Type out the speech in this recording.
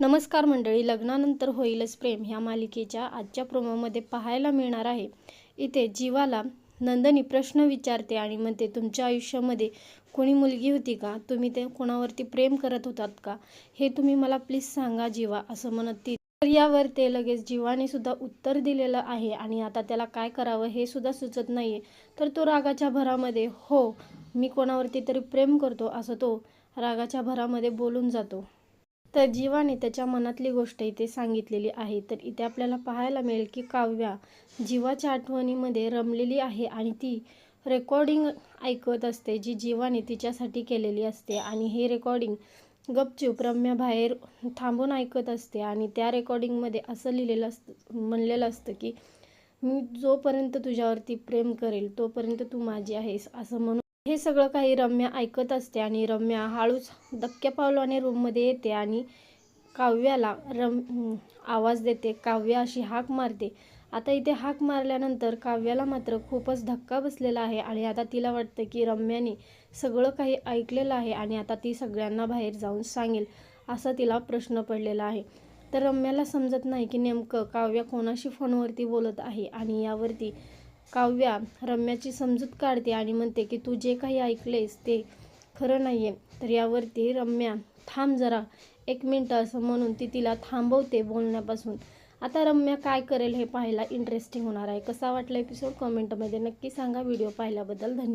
नमस्कार मंडळी लग्नानंतर होईलच प्रेम ह्या मालिकेच्या आजच्या प्रोमोमध्ये पाहायला मिळणार आहे. इथे जीवाला नंदनी प्रश्न विचारते आणि म्हणते तुमच्या आयुष्यामध्ये कोणी मुलगी होती का? तुम्ही ते कोणावरती प्रेम करत होतात का? हे तुम्ही मला प्लीज सांगा जीवा असं म्हणत ती. तर यावर ते लगेच जीवाने सुद्धा उत्तर दिलेलं आहे आणि आता त्याला काय करावं हे सुद्धा सुचत नाही तर तो रागाच्या भरामध्ये हो मी कोणावरती तरी प्रेम करतो असं तो रागाच्या भरामध्ये बोलून जातो. तर जीवाने त्याच्या मनातली गोष्ट इथे सांगितलेली आहे. तर इथे आपल्याला पाहायला मिळेल की काव्या जीवाच्या आठवणीमध्ये रमलेली आहे आणि ती रेकॉर्डिंग ऐकत असते जी जीवाने तिच्यासाठी केलेली असते. आणि हे रेकॉर्डिंग गपचूप रम्या बाहेर थांबून ऐकत असते आणि त्या रेकॉर्डिंगमध्ये असं लिहिलेलं असतं म्हणलेलं असतं की मी जोपर्यंत तुझ्यावरती प्रेम करेल तोपर्यंत तू माझी आहेस असं म्हणून हे सगळं काही रम्या ऐकत असते आणि रम्या हळूच धक्क्या पावलाने रूममध्ये येते आणि काव्याला रम आवाज देते. काव्य अशी हाक मारते. आता इथे हाक मारल्यानंतर काव्याला मात्र खूपच धक्का बसलेला आहे आणि आता तिला वाटतं की रम्याने सगळं काही ऐकलेलं आहे आणि आता ती सगळ्यांना बाहेर जाऊन सांगेल असा तिला प्रश्न पडलेला आहे. तर रम्याला समजत नाही की नेमकं काव्या कोणाशी फोनवरती बोलत आहे आणि यावरती काव्या रम्याची समजूत काढते आणि म्हणते की तू जे काही ऐकलेस ते खरं नाही आहे तर यावरती रम्या थांब जरा. एक मिनटं असं म्हणून ती तिला थांबवते बोलण्यापासून. आता रम्या काय करेल हे पाहायला इंटरेस्टिंग होणार आहे. कसा वाटला एपिसोड कमेंटमध्ये नक्की सांगा. व्हिडिओ पाहिल्याबद्दल धन्यवाद.